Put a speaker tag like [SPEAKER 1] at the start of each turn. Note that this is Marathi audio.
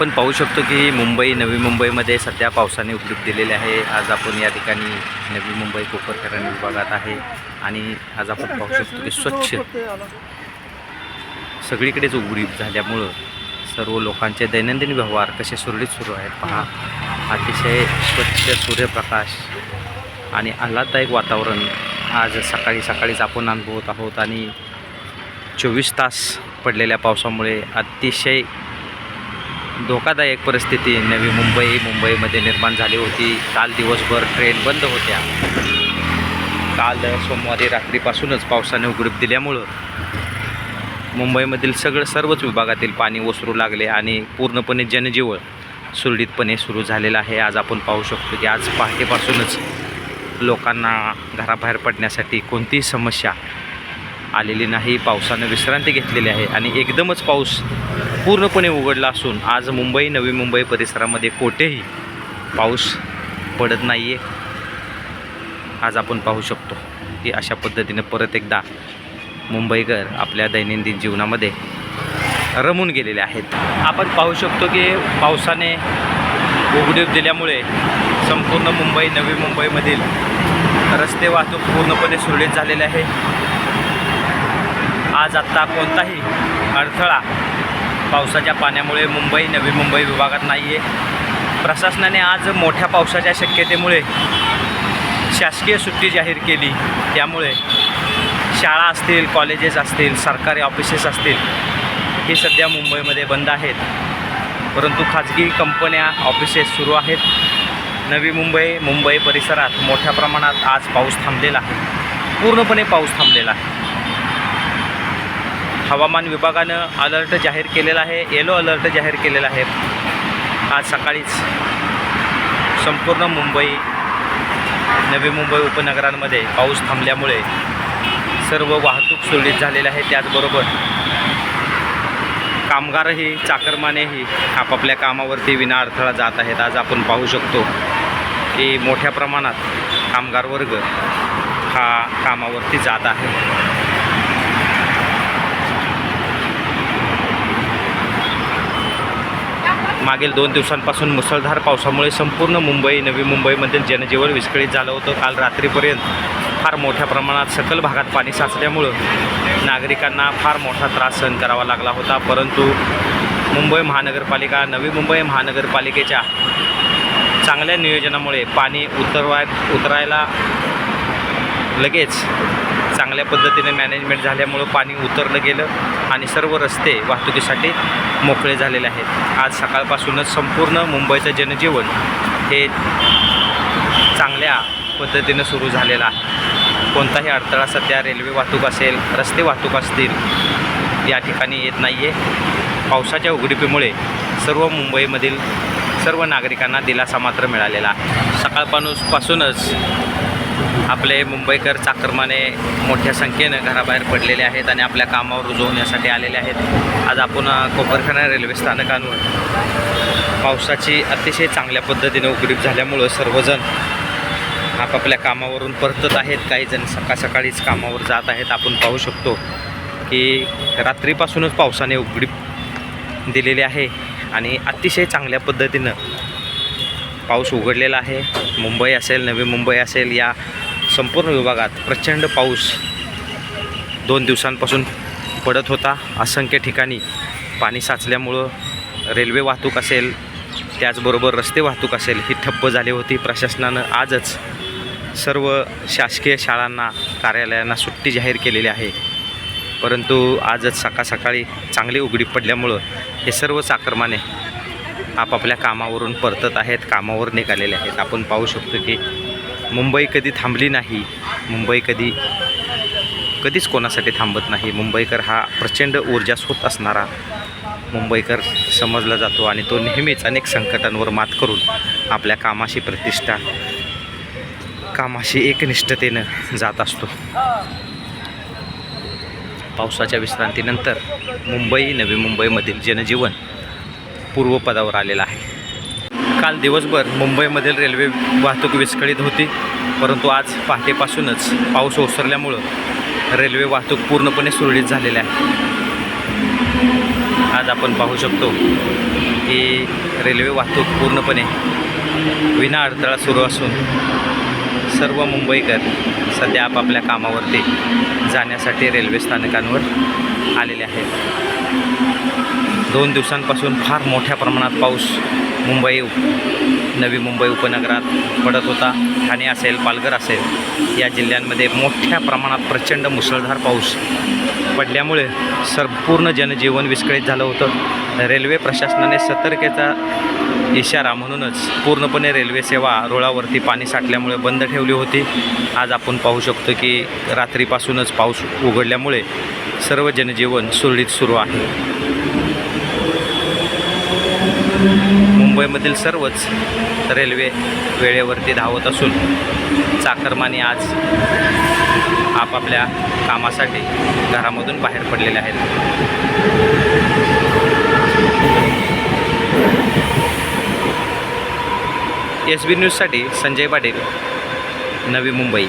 [SPEAKER 1] आपण पाहू शकतो की मुंबई नवी मुंबईमध्ये सध्या पावसाने उघडीप दिलेले आहे. आज आपण या ठिकाणी नवी मुंबई कोपरकरण विभागात आहे आणि आज आपण पाहू शकतो की स्वच्छ सगळीकडेच उघडीप झाल्यामुळं सर्व लोकांचे दैनंदिन व्यवहार कसे सुरळीत सुरू आहेत पहा. अतिशय स्वच्छ सूर्यप्रकाश आणि आल्हाददायक वातावरण आज सकाळी सकाळीच आपण अनुभवत आहोत आणि चोवीस तास पडलेल्या पावसामुळे अतिशय धोकादायक परिस्थिती. नवी मुंबई मुंबईमध्ये निर्माण झाली होती. काल दिवसभर ट्रेन बंद होत्या. काल सोमवारी रात्रीपासूनच पावसाने उघडीप दिल्यामुळं मुंबईमधील सगळं सर्वच विभागातील पाणी ओसरू लागले आणि पूर्णपणे जनजीवन सुरळीतपणे सुरू झालेलं आहे. आज आपण पाहू शकतो की आज पहाटेपासूनच लोकांना घराबाहेर पडण्यासाठी कोणतीही समस्या आलेली नाही पावसानं विश्रांती घेतलेली आहे आणि एकदमच पाऊस पूर्णपणे उघडला असून आज मुंबई नवी मुंबई परिसरामध्ये कोठेही पाऊस पडत नाही आहे आज आपण पाहू शकतो की अशा पद्धतीनं परत एकदा मुंबईकर आपल्या दैनंदिन जीवनामध्ये रमून गेलेले आहेत. आपण पाहू शकतो की पावसाने उघडीप दिल्यामुळे संपूर्ण मुंबई नवी मुंबईमधील रस्ते वाहतूक पूर्णपणे सुरळीत झालेले आहे. आज आत्ता कोणताही अडथळा पावसाच्या पाण्यामुळे मुंबई नवी मुंबई विभागात नाही आहे प्रशासनाने आज मोठ्या पावसाच्या शक्यतेमुळे शासकीय सुट्टी जाहीर केली. त्यामुळे शाळा असतील कॉलेजेस असतील सरकारी ऑफिसेस असतील हे सध्या मुंबईमध्ये बंद आहेत. परंतु खाजगी कंपन्या ऑफिसेस सुरू आहेत. नवी मुंबई मुंबई परिसरात मोठ्या प्रमाणात आज पाऊस थांबलेला आहे. पूर्णपणे पाऊस थांबलेला आहे. हवामान विभागानं अलर्ट जाहीर केलेला आहे येलो अलर्ट जाहीर केलेला आहे. आज सकाळीच संपूर्ण मुंबई नवी मुंबई उपनगरांमध्ये पाऊस थांबल्यामुळे सर्व वाहतूक सुरळीत झालेली आहे. त्याचबरोबर कामगारही चाकरमानेही आपापल्या कामावरती विना अडथळा जात आहेत. आज आपण पाहू शकतो की मोठ्या प्रमाणात कामगार वर्ग हा कामावरती जात आहे. मागील दोन दिवसांपासून मुसळधार पावसामुळे संपूर्ण मुंबई नवी मुंबईमधील जनजीवन विस्कळीत झालं होतं. काल रात्रीपर्यंत फार मोठ्या प्रमाणात सकल भागात पाणी साचल्यामुळं नागरिकांना फार मोठा त्रास सहन करावा लागला होता. परंतु मुंबई महानगरपालिका नवी मुंबई महानगरपालिकेच्या चांगल्या नियोजनामुळे पाणी उतरवाय उतरायला लगेच चांगल्या पद्धतीने मॅनेजमेंट झाल्यामुळं पाणी उतरलं गेलं आणि सर्व रस्ते वाहतुकीसाठी मोकळे झालेले आहेत. आज सकाळपासूनच संपूर्ण मुंबईचं जनजीवन हे चांगल्या पद्धतीनं सुरू झालेलं आहे. कोणताही अडथळा सध्या रेल्वे वाहतूक असेल रस्ते वाहतूक असतील या ठिकाणी येत नाही आहे पावसाच्या उघडीपीमुळे सर्व मुंबईमधील सर्व नागरिकांना दिलासा मात्र मिळालेला आहे. सकाळपासूनच आपले मुंबईकर चाकरमाने मोठ्या संख्येनं घराबाहेर पडलेले आहेत आणि आपल्या कामावर रुजू होण्यासाठी आलेले आहेत. आज आपण कोपरखाना रेल्वे स्थानकांवर पावसाची अतिशय चांगल्या पद्धतीने उघडीप झाल्यामुळं सर्वजण आपापल्या कामावरून परतत आहेत. काही जण सकाळ सकाळीच कामावर जात आहेत. आपण पाहू शकतो की रात्रीपासूनच पावसाने उघडीप दिलेली आहे आणि अतिशय चांगल्या पद्धतीनं पाऊस उघडलेला आहे. मुंबई असेल नवी मुंबई असेल या संपूर्ण विभागात प्रचंड पाऊस दोन दिवसांपासून पडत होता. असंख्य ठिकाणी पाणी साचल्यामुळं रेल्वे वाहतूक असेल त्याचबरोबर रस्ते वाहतूक असेल ही ठप्प झाली होती. प्रशासनानं आजच सर्व शासकीय शाळांना कार्यालयांना सुट्टी जाहीर केलेली आहे. परंतु आजच सकाळ सकाळी चांगली उघडी पडल्यामुळं हे सर्व चाकरमाने आपापल्या कामावरून परतत आहेत कामावर निघालेले आहेत. आपण पाहू शकतो की मुंबई कधी थांबली नाही मुंबई कधी कधीच कोणासाठी थांबत नाही. मुंबईकर हा प्रचंड ऊर्जास्फूर्त असणारा मुंबईकर समजला जातो आणि तो नेहमीच अनेक संकटांवर मात करून आपल्या कामाशी प्रतिष्ठा कामाशी एकनिष्ठतेनं जात असतो. पावसाच्या विश्रांतीनंतर मुंबई नवी मुंबईमधील जनजीवन पूर्वपदावर आलेला आहे. काल दिवसभर मुंबईमधील रेल्वे वाहतूक विस्कळीत होती परंतु आज पहाटेपासूनच पाऊस ओसरल्यामुळं रेल्वे वाहतूक पूर्णपणे सुरळीत झालेली आहे. आज आपण पाहू शकतो की रेल्वे वाहतूक पूर्णपणे विना अडथळा सुरू असून सर्व मुंबईकर सध्या आपापल्या कामावरती जाण्यासाठी रेल्वे स्थानकांवर आलेले आहेत. दोन दिवसांपासून फार मोठ्या प्रमाणात पाऊस मुंबई नवी मुंबई उपनगरात पडत होता. ठाणे असेल पालघर असेल या जिल्ह्यांमध्ये मोठ्या प्रमाणात प्रचंड मुसळधार पाऊस पडल्यामुळे संपूर्ण जनजीवन विस्कळीत झालं होतं. रेल्वे प्रशासनाने सतर्कतेचा इशारा म्हणूनच पूर्णपणे रेल्वे सेवा रुळावरती पाणी साठल्यामुळे बंद ठेवली होती. आज आपण पाहू शकतो की रात्रीपासूनच पाऊस उघडल्यामुळे सर्व जनजीवन सुरळीत सुरू आहे. मुंबईमधील सर्वच रेल्वे वेळेवरती धावत असून चाकरमानी आज आपापल्या कामासाठी घरामधून बाहेर पडलेले आहेत. एस बी न्यूजसाठी संजय पाटील नवी मुंबई.